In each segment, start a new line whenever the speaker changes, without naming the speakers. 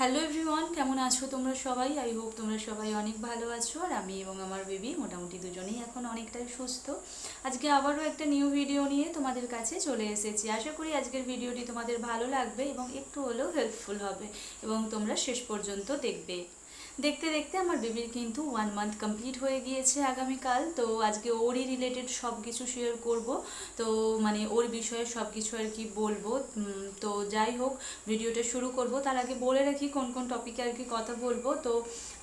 Hello everyone কেমন আছো তোমরা সবাই? আই হোপ তোমরা সবাই অনেক ভালো আছো, আর আমি এবং আমার বেবি মোটামুটি দুজনেই এখন অনেকটাই সুস্থ। আজকে আবারও একটা নিউ ভিডিও নিয়ে তোমাদের কাছে চলে এসেছি। আশা করি আজকের ভিডিওটি তোমাদের ভালো লাগবে এবং একটু হলেও হেল্পফুল হবে এবং তোমরা শেষ পর্যন্ত দেখবে। দেখতে দেখতে আমার বেবির কিন্তু ওয়ান মান্থ কমপ্লিট হয়ে গিয়েছে আগামীকাল। তো আজকে ওরই রিলেটেড সব কিছু শেয়ার করব। তো মানে ওর বিষয়ে সব কিছু আর কি বলব। তো যাই হোক, ভিডিওটা শুরু করব। তার আগে বলে রাখি কোন কোন টপিকে আর কি কথা বলব। তো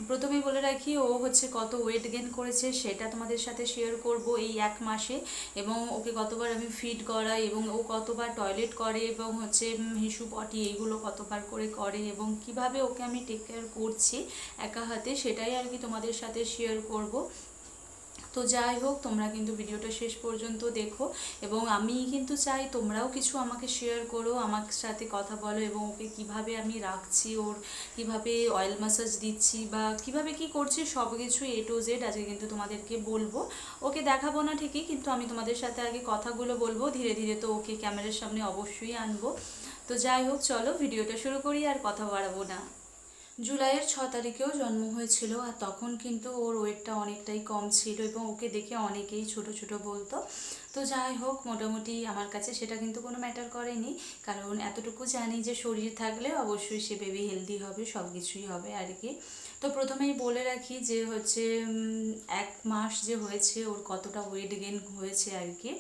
প্রথমেই বলে রাখি, ও হচ্ছে কত ওয়েট গেন করেছে সেটা তোমাদের সাথে শেয়ার করব এই এক মাসে। এবং ওকে কতবার আমি ফিড করাই এবং ও কতবার টয়লেট করে এবং হচ্ছে হিসু পটি এইগুলো কতবার করে করে এবং কীভাবে ওকে আমি টেক কেয়ার করছি। একা হাতে সেটাই আর কি তোমাদের সাথে শেয়ার করব। তো যাই হোক, তোমরা কিন্তু ভিডিওটা শেষ পর্যন্ত দেখো এবং আমি কিন্তু চাই তোমরাও কিছু আমাকে শেয়ার করো, আমার সাথে কথা বলো এবং ওকে কীভাবে আমি রাখছি, ওর কীভাবে অয়েল ম্যাসাজ দিচ্ছি বা কীভাবে কি করছি সব কিছু এ টু জেড আজকে কিন্তু তোমাদেরকে বলব। ওকে দেখাবো না ঠিকই, কিন্তু আমি তোমাদের সাথে আগে কথাগুলো বলব, ধীরে ধীরে তো ওকে ক্যামেরার সামনে অবশ্যই আনব। তো যাই হোক, চলো ভিডিওটা শুরু করি আর কথা বাড়াবো না। জুলাইয়ের ছ তারিখেও জন্ম হয়েছিল আর তখন কিন্তু ওর ওয়েটটা অনেকটাই কম ছিল এবং ওকে দেখে অনেকেই ছোট ছোট বলতো। তো যাই হোক, মোটামুটি আমার কাছে সেটা কিন্তু কোনো ম্যাটার করেনি। কারণ এতটুকু জানি যে শরীর থাকলে অবশ্যই সে বেবি হেলদি হবে সব কিছুই হবে আর কি। তো প্রথমেই বলে রাখি যে হচ্ছে এক মাস যে হয়েছে ওর কতটা ওয়েট গেন হয়েছে আর কি।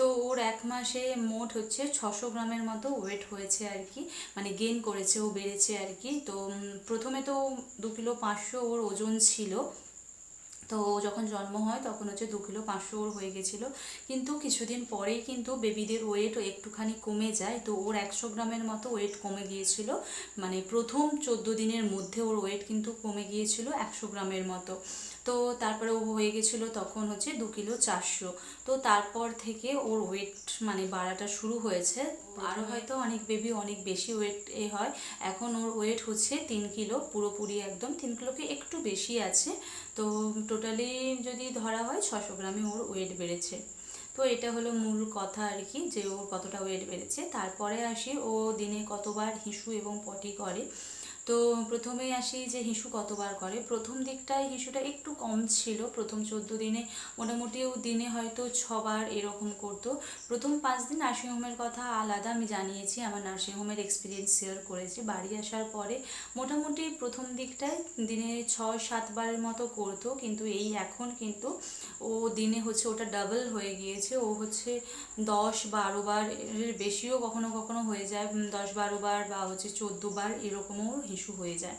তো ওর এক মাসে মোট হচ্ছে ছশো গ্রামের মতো ওয়েট হয়েছে আর কি মানে গেন করেছে, ও বেড়েছে আর কি। তো প্রথমে তো দু কিলো পাঁচশো ওর ওজন ছিল। তো যখন জন্ম হয় তখন হচ্ছে দু কিলো পাঁচশো ওর হয়ে গেছিল। কিন্তু কিছুদিন পরেই কিন্তু বেবিদের ওয়েট একটুখানি কমে যায়। তো ওর একশো গ্রামের মতো ওয়েট কমে গিয়েছিল। মানে প্রথম চোদ্দ দিনের মধ্যে ওর ওয়েট কিন্তু কমে গিয়েছিল একশো গ্রামের মতো। তো তারপরে ও হয়ে গেছিল তখন হচ্ছে দু কিলো চারশো। তো তারপর থেকে ওর ওয়েট মানে বাড়াটা শুরু হয়েছে। আরও হয়তো অনেক বেবি অনেক বেশি ওয়েট এ হয়। এখন ওর ওয়েট হচ্ছে তিন কিলো পুরোপুরি একদম তিন কিলোকে একটু বেশি আছে। তো টোটালি যদি ধরা হয় ছশো গ্রামে ওর ওয়েট বেড়েছে। তো এটা হলো মূল কথা আর কি যে ওর কতটা ওয়েট বেড়েছে। তারপরে আসি ও দিনে কতবার হিসু এবং পটি করে। তো প্রথমেই আসি যে হিসু কতবার করে। প্রথম দিকটায় হিসুটা একটু কম ছিল, প্রথম চোদ্দ দিনে। মোটামুটি দিনে হয়তো ছবার এরকম করতো। প্রথম পাঁচ দিন নার্সিংহোমের কথা আলাদা আমি জানিয়েছি, আমার নার্সিংহোমের এক্সপিরিয়েন্স শেয়ার করেছি। বাড়ি আসার পরে মোটামুটি প্রথম দিকটায় দিনে ছয়, সাতবারের মতো করতো, কিন্তু এই এখন কিন্তু ও দিনে হচ্ছে ওটা ডাবল হয়ে গিয়েছে। ও হচ্ছে দশ, বারো বার এর বেশিও কখনো কখনো হয়ে যায়। দশ, বারো বার বা হচ্ছে চোদ্দ বার এরকমও হিসু হয়ে যায়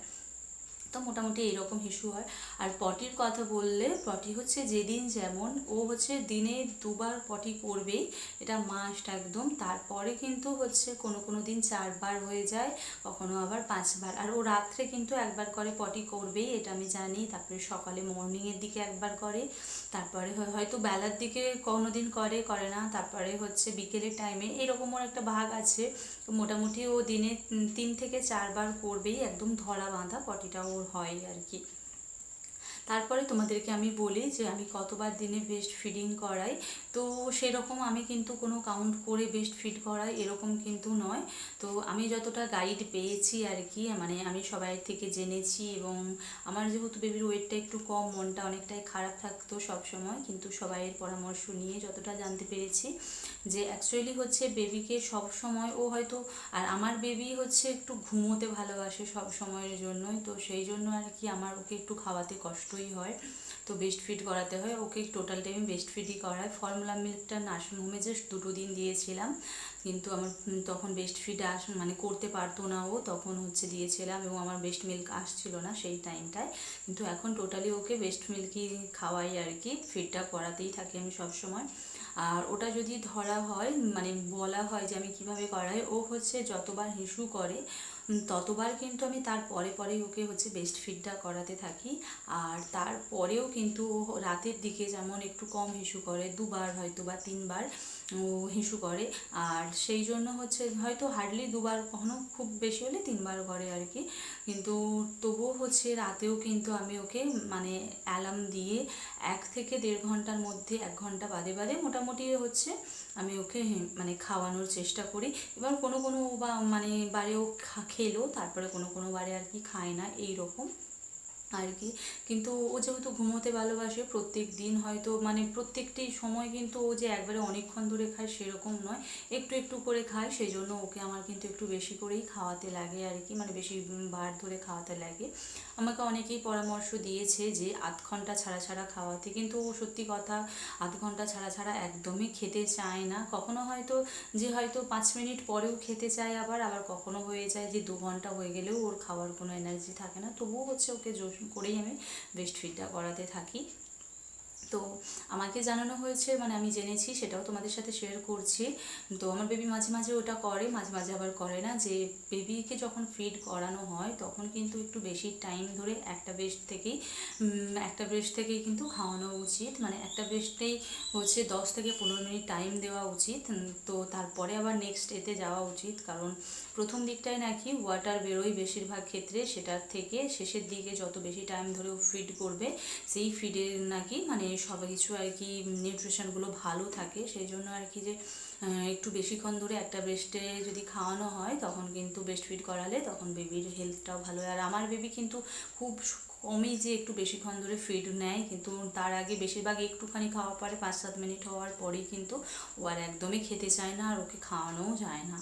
তো মোটামুটি এরকম হিসু হয়। আর পটির কথা বললে, পটি হচ্ছে যেদিন যেমন, ও হচ্ছে দিনে দুবার পটি করবেই, এটা মাস্ট একদম। তারপরে কিন্তু হচ্ছে কোনো কোনো দিন চারবার হয়ে যায়, কখনো আবার পাঁচবার। আর ও রাত্রে কিন্তু একবার করে পটি করবেই, এটা আমি জানি। তারপরে সকালে মর্নিংয়ের দিকে একবার করে, তারপরে হয়- হয়তো বেলার দিকে কোনো দিন করে করে না। তারপরে হচ্ছে বিকেলের টাইমে এরকম ওর একটা ভাগ আছে। তো মোটামুটি ও দিনে তিন থেকে চারবার করবেই, একদম ধরা বাঁধা পটিটা ওর হয় আর কি। তারপরে তোমাদেরকে আমি বলি যে আমি কতবার দিনে বেস্ট ফিডিং করাই। তো সেরকম আমি কিন্তু কোনো কাউন্ট করে বেস্ট ফিড করাই, এরকম কিন্তু নয়। তো আমি যতটা গাইড পেয়েছি আর কি মানে আমি সবাই থেকে জেনেছি এবং আমার যেহেতু বেবির ওয়েটটা একটু কম, মনটা অনেকটাই খারাপ থাকতো সব সময় কিন্তু সবাইয়ের পরামর্শ নিয়ে যতটা জানতে পেরেছি যে অ্যাকচুয়ালি হচ্ছে বেবিকে সব সময় ও হয়তো, আর আমার বেবি হচ্ছে একটু ঘুমোতে ভালোবাসে সব সময়ের জন্যই, তো সেই জন্য আর কি আমার ওকে একটু খাওয়াতে কষ্টই হয়। তো বেস্ট ফিড করাতে হয়। ওকে টোটাল টাইম বেস্ট ফিডই করায়। ফর্মুলা মিল্কটা নার্সিং হোমে জাস্ট দুটো দিন দিয়েছিলাম। কিন্তু আমার তখন বেস্ট ফিড আস মানে করতে পারতো না ও। তখন হচ্ছে দিয়েছিলাম এবং আমার বেস্ট মিল্ক আসছিল না সেই টাইমটায় কিন্তু এখন টোটালি ওকে বেস্ট মিল্কই খাওয়াই আর কি। ফিডটা করাতেই থাকি আমি সব সময় আর ওটা যদি ধরা হয় মানে বলা হয় যে আমি কীভাবে করাই, ও হচ্ছে যতবার হিসু করে ততবার কিন্তু আমি তার পরে পরেই ওকে হচ্ছে বেস্ট ফিডটা করাতে থাকি। আর তারপরেও কিন্তু রাতের দিকে যেমন একটু কম হিসু করে, দুবার হয়তো বা তিনবার ও হিসু করে। আর সেই জন্য হচ্ছে হয়তো হার্ডলি দুবার, কখনো খুব বেশি হলে তিনবার করে আর কি। কিন্তু তবুও হচ্ছে রাতেও কিন্তু আমি ওকে মানে অ্যালার্ম দিয়ে এক থেকে দেড় ঘণ্টার মধ্যে, এক ঘণ্টা বাদে বাদে মোটামুটি হচ্ছে আমি ওকে মানে খাওয়ানোর চেষ্টা করি। এবার কোনো কোনো বা মানে বারেও ও খেলো, তারপরে কোনো কোনো বারে আর কি খায় না এই রকম আর কি কিন্তু ও যেহেতু ঘুমোতে ভালোবাসে, প্রত্যেক দিন হয়তো মানে প্রত্যেকটি সময় কিন্তু ও যে একবারে অনেকক্ষণ ধরে খায় সেরকম নয়। একটু একটু করে খায় সেই জন্য ওকে আমার কিন্তু একটু বেশি করেই খাওয়াতে লাগে আর কি মানে বেশি বার ধরে খাওয়াতে লাগে। আমাকে অনেকেই পরামর্শ দিয়েছে যে আধ ঘণ্টা ছাড়া ছাড়া খাওয়াতে, কিন্তু ও সত্যি কথা আধ ঘণ্টা ছাড়া ছাড়া একদমই খেতে চায় না। কখনো হয়তো যে হয়তো পাঁচ মিনিট পরেও খেতে চায় আবার আবার কখনো হয়ে যায় যে দু ঘণ্টা হয়ে গেলেও ওর খাওয়ার কোনো এনার্জি থাকে না। তবুও হচ্ছে ওকে জোর করেই আমি বেস্ট ফিডটা করাতে থাকি। তো আমাকে জানানো হয়েছে মানে আমি জেনেছি, সেটাও তোমাদের সাথে শেয়ার করছি। তো আমার বেবি মাঝে মাঝে ওটা করে, মাঝে মাঝে আবার করে না। যে বেবিকে যখন ফিড করানো হয়, তখন কিন্তু একটু বেশি টাইম ধরে একটা ব্রেস্ট থেকেই একটা ব্রেস্ট থেকেই কিন্তু খাওয়ানো উচিত। মানে একটা ব্রেস্টেই হচ্ছে দশ থেকে পনেরো মিনিট টাইম দেওয়া উচিত। তো তারপরে আবার নেক্সট এতে যাওয়া উচিত। কারণ প্রথম দিকটায় নাকি ওয়াটার বেরোয় বেশিরভাগ ক্ষেত্রে, সেটার থেকে শেষের দিকে যত বেশি টাইম ধরে ও ফিড করবে, সেই ফিডের নাকি মানে সব কিছু আর কি নিউট্রিশনগুলো ভালো থাকে। সেই জন্য আর কি যে একটু বেশিক্ষণ ধরে একটা ব্রেস্টে যদি খাওয়ানো হয়, তখন কিন্তু ব্রেস্ট ফিড করালে তখন বেবির হেলথটাও ভালো। হয় আর আমার বেবি কিন্তু খুব কমই যে একটু বেশিক্ষণ ধরে ফিড নেয়, কিন্তু তার আগে বেশিরভাগ একটুখানি খাওয়া পরে পাঁচ সাত মিনিট হওয়ার পরেই কিন্তু ও আর একদমই খেতে চায় না, আর ওকে খাওয়ানোও যায় না।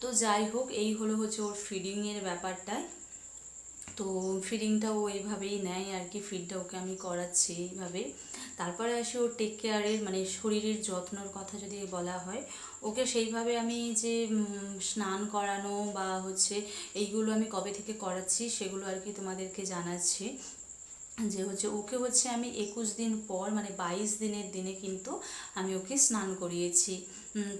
তো যাই হোক, এই হলো হচ্ছে ওর ফিডিংয়ের ব্যাপারটায় তো ফিডিংটা ও এইভাবেই নেয় আর কি ফিডটা ওকে আমি করাচ্ছি এইভাবে। তারপরে আসে ওর টেক কেয়ারের মানে শরীরের যত্নর কথা যদি বলা হয়, ওকে সেইভাবে আমি যে স্নান করানো বা হচ্ছে এইগুলো আমি কবে থেকে করাচ্ছি সেগুলো আর কি তোমাদেরকে জানাচ্ছি। যে হচ্ছে ওকে হচ্ছে আমি একুশ দিন পর মানে বাইশ দিনের দিনে কিন্তু আমি ওকে স্নান করিয়েছি।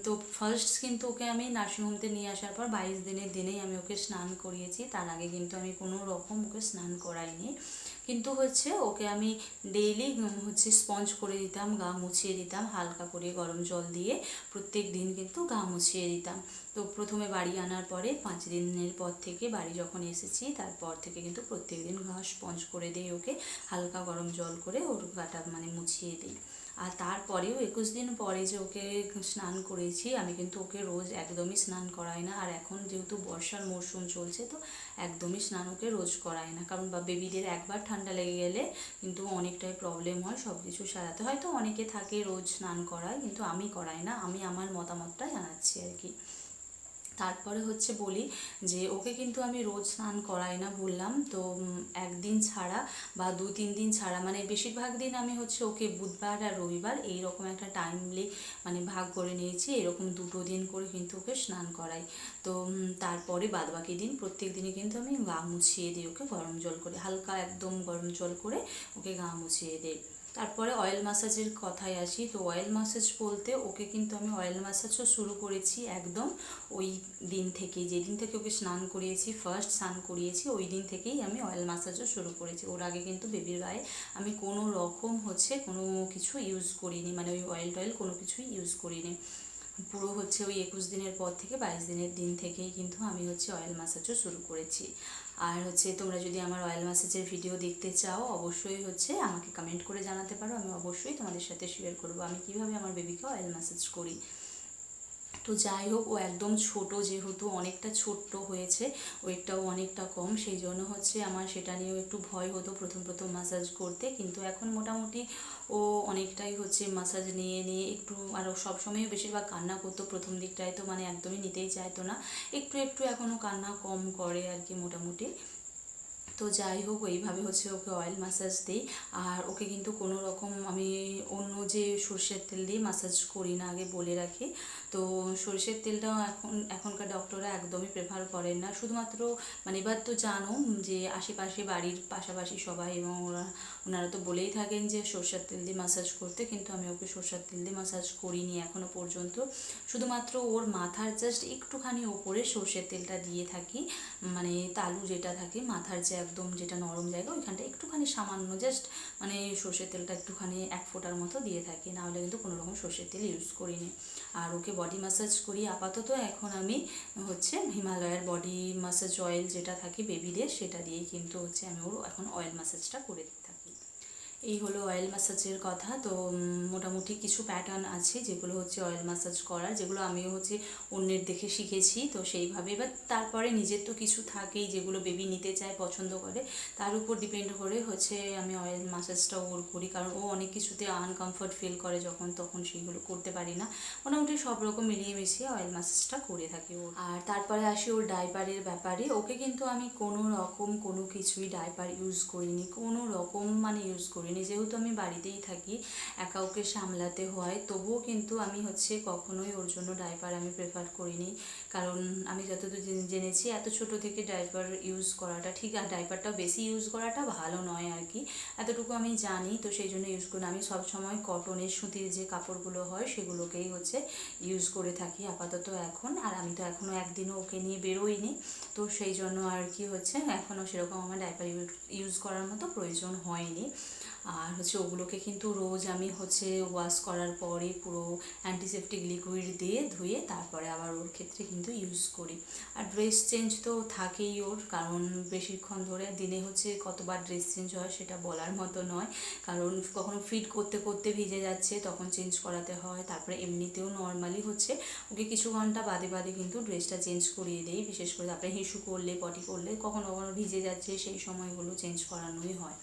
তো ফার্স্ট কিন্তু ওকে আমি নার্সিংহোমতে নিয়ে আসার পর বাইশ দিনের দিনেই আমি ওকে স্নান করিয়েছি। তার আগে কিন্তু আমি কোনো রকম ওকে স্নান করাইনি। কিন্তু হচ্ছে ওকে আমি ডেইলি হচ্ছে স্পঞ্জ করে দিতাম, গা মুছিয়ে দিতাম, হালকা করে গরম জল দিয়ে প্রত্যেক দিন কিন্তু গা মুছিয়ে দিতাম। তো প্রথমে বাড়ি আনার পরে পাঁচ দিনের পর থেকে বাড়ি যখন এসেছি, তারপর থেকে কিন্তু প্রত্যেক দিন ঘা স্পঞ্জ করে দিই ওকে, হালকা গরম জল করে ওর গাটা মানে মুছিয়ে দিই। আর তারপরেও একুশ দিন পরে যে ওকে স্নান করেছি, আমি কিন্তু ওকে রোজ একদমই স্নান করাই না। আর এখন যেহেতু বর্ষার মরশুম চলছে, তো একদমই স্নান ওকে রোজ করাই না। কারণ বা বেবিদের একবার ঠান্ডা লেগে গেলে কিন্তু অনেকটাই প্রবলেম হয় সব কিছু সারাতে। হয়তো অনেকে থাকে রোজ স্নান করায়, কিন্তু আমি করাই না। আমি আমার মতামতটা জানাচ্ছি আর কি। তারপরে হচ্ছে বলি যে ওকে কিন্তু আমি রোজ স্নান করাই না বললাম। তো একদিন ছাড়া বা দু তিন দিন ছাড়া মানে বেশিরভাগ দিন আমি হচ্ছে ওকে বুধবার আর রবিবার এই রকম একটা টাইমলি মানে ভাগ করে নিয়েছি, এরকম দুটো দিন করে কিন্তু ওকে স্নান করাই। তো তারপরে বাদবাকি দিন প্রত্যেক দিনই কিন্তু আমি গা মুছিয়ে দিই ওকে গরম জল করে, হালকা একদম গরম জল করে ওকে গা মুছিয়ে দিই। তারপরে অয়েল ম্যাসাজের কথায় আসি। তো অয়েল ম্যাসাজ বলতে ওকে কিন্তু আমি অয়েল ম্যাসাজও শুরু করেছি একদম ওই দিন থেকেই। যেদিন থেকে ওকে স্নান করিয়েছি ফার্স্ট স্নান করিয়েছি, ওই দিন থেকেই আমি অয়েল ম্যাসাজও শুরু করেছি। ওর আগে কিন্তু বেবির গায়ে আমি কোনো রকম হচ্ছে কোনো কিছু ইউজ করিনি মানে ওই অয়েল টয়েল কোনো কিছুই ইউজ করিনি। পুরো হচ্ছে ওই একুশ দিনের পর থেকে বাইশ দিনের দিন থেকেই কিন্তু আমি হচ্ছে অয়েল ম্যাসাজও শুরু করেছি। আর হচ্ছে তোমরা যদি আমার অয়েল ম্যাসেজের ভিডিও দেখতে চাও, অবশ্যই হচ্ছে আমাকে কমেন্ট করে জানাতে পারো। আমি অবশ্যই তোমাদের সাথে শেয়ার করব। আমি কীভাবে আমার বেবিকে অয়েল ম্যাসেজ করি? তো যাই হোক, ও একদম ছোট যেহেতু অনেকটা ছোট্ট হয়েছে, ওয়েটটাও অনেকটা কম, সেই জন্য হচ্ছে আমার সেটা নিয়েও একটু ভয় হতো প্রথম প্রথম মাসাজ করতে। কিন্তু এখন মোটামুটি ও অনেকটাই হচ্ছে মাসাজ নিয়ে নিয়ে একটু আরও সবসময় বেশিরভাগ কান্না করতো, প্রথম দিকটায় তো মানে একদমই নিতেই চাইতো না। একটু একটু এখনও কান্না কম করে আর কি মোটামুটি। তো যাই হোক, এইভাবে হচ্ছে ওকে অয়েল ম্যাসাজ দিই। আর ওকে কিন্তু কোনো রকম আমি অন্য যে সর্ষের তেল দিয়ে ম্যাসাজ করি না, আগে বলে রাখি। তো সর্ষের তেলটাও এখন, এখনকার ডক্টররা একদমই প্রেফার করেন না। শুধুমাত্র মানে এবার তো জানো যে আশেপাশে বাড়ির পাশাপাশি সবাই এবং ওরা, ওনারা তো বলেই থাকেন যে সর্ষের তেল দিয়ে ম্যাসাজ করতে, কিন্তু আমি ওকে সর্ষের তেল দিয়ে ম্যাসাজ করিনি এখনও পর্যন্ত। শুধুমাত্র ওর মাথার জাস্ট একটুখানি ওপরে সর্ষের তেলটা দিয়ে থাকি মানে তালু যেটা থাকে মাথার যে একদম যেটা নরম জায়গা, ওইখানটা একটুখানি সামান্য জাস্ট মানে সর্ষের তেলটা একটুখানি এক ফোঁটার মতো দিয়ে থাকি, নাহলে কিন্তু কোনো রকম সর্ষের তেল ইউজ করিনি। আর ওকে বডি ম্যাসাজ করি, আপাতত এখন আমি হচ্ছে হিমালয়ের বডি ম্যাসাজ অয়েল যেটা থাকে বেবিদের সেটা দিয়েই কিন্তু হচ্ছে আমি ওর এখন অয়েল ম্যাসাজটা করে থাকি। এই হলো অয়েল ম্যাসাজের কথা। তো মোটামুটি কিছু প্যাটার্ন আছে যেগুলো হচ্ছে অয়েল ম্যাসাজ করার, যেগুলো আমিও হচ্ছে অন্যের দেখে শিখেছি। তো সেইভাবে এবার তারপরে নিজের তো কিছু থাকেই, যেগুলো বেবি নিতে চায়, পছন্দ করে। তার উপর ডিপেন্ড করে হচ্ছে আমি অয়েল ম্যাসাজটা ওর করি, কারণ ও অনেক কিছুতে আনকমফর্ট ফিল করে যখন তখন সেইগুলো করতে পারি না। মোটামুটি সব রকম মিলিয়ে মিশিয়ে অয়েল ম্যাসাজটা করে থাকি ওর আর তারপরে আসি ওর ডাইপারের ব্যাপারে। ওকে কিন্তু আমি কোনো রকম কোনো কিছুই ডাইপার ইউজ করিনি। কোনো রকম মানে ইউজ করিনি। যেহেতু আমি বাড়িতেই থাকি, একা ওকে সামলাতে হয়, তবুও কিন্তু আমি হচ্ছে কখনোই ওর জন্য ডাইপার আমি প্রেফার করিনি। কারণ আমি যতদূর জেনেছি, এত ছোট থেকে ডাইপার ইউজ করাটা ঠিক, আর ডাইপারটা বেশি ইউজ করাটা ভালো নয় আর কি। এতটুকু আমি জানি, তো সেই জন্য ইউজ করি। আমি সবসময় কটনের সুতির যে কাপড়গুলো হয়, সেগুলোকেই হচ্ছে ইউজ করে থাকি আপাতত এখন। আর আমি তো এখনও একদিনও ওকে নিয়ে বেরোইনি, তো সেই জন্য আর কি হচ্ছে এখনও সেরকম আমার ডাইপার ইউজ করার মতো প্রয়োজন হয়নি। আর হচ্ছে ওগুলোকে কিন্তু রোজ আমি হচ্ছে ওয়াশ করার পরে পুরো অ্যান্টিসেপটিক লিকুইড দিয়ে ধুয়ে তারপরে আবার ওর ক্ষেত্রে কিন্তু ইউজ করি। আর ড্রেস চেঞ্জ তো থাকেই ওর, কারণ বেশিক্ষণ ধরে দিনে হচ্ছে কতবার ড্রেস চেঞ্জ হয় সেটা বলার মতো নয়। কারণ কখনো ফিট করতে করতে ভিজে যাচ্ছে, তখন চেঞ্জ করাতে হয়। তারপরে এমনিতেও নর্মালি হচ্ছে ওকে কিছু ঘণ্টা বাদে বাদে কিন্তু ড্রেসটা চেঞ্জ করিয়ে দেই। বিশেষ করে তারপরে হিসু করলে পটি করলে, কখনো কখনো ভিজে যাচ্ছে, সেই সময়গুলো চেঞ্জ করানোই হয়।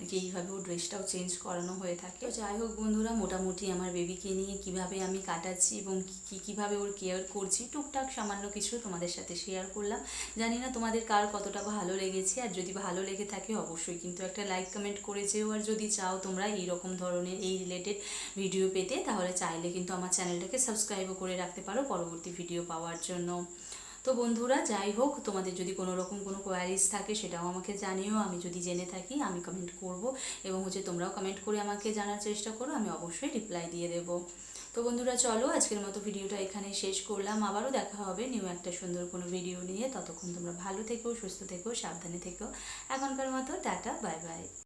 আর কি এইভাবে ও ড্রেসটাও চেঞ্জ করানো হয়ে থাকে। তো যাই হোক বন্ধুরা, মোটামুটি আমার বেবিকে নিয়ে কীভাবে আমি কাটাচ্ছি এবং কী কীভাবে ওর কেয়ার করছি, টুকটাক সামান্য কিছু তোমাদের সাথে শেয়ার করলাম। জানি না তোমাদের কার কতটা ভালো লেগেছে, আর যদি ভালো লেগে থাকে অবশ্যই কিন্তু একটা লাইক কমেন্ট করে যেও। আর যদি চাও তোমরা এই রকম ধরনের, এই রিলেটেড ভিডিও পেতে, তাহলে চাইলে কিন্তু আমার চ্যানেলটাকে সাবস্ক্রাইবও করে রাখতে পারো পরবর্তী ভিডিও পাওয়ার জন্য। তো বন্ধুরা, যাই হোক, তোমাদের যদি কোনো রকম কোনো কোয়ারিজ থাকে সেটাও আমাকে জানিও, আমি যদি জেনে থাকি, আমি কমেন্ট করব এবং হচ্ছে তোমরাও কমেন্ট করে আমাকে জানার চেষ্টা করো, আমি অবশ্যই রিপ্লাই দিয়ে দেবো। তো বন্ধুরা, চলো আজকের মতো ভিডিওটা এখানে শেষ করলাম। আবারও দেখা হবে নিউ একটা সুন্দর কোনো ভিডিও নিয়ে। ততক্ষণ তোমরা ভালো থেকো, সুস্থ থেকো, সাবধানে থেকো। এখনকার মতো, টাটা বাই বাই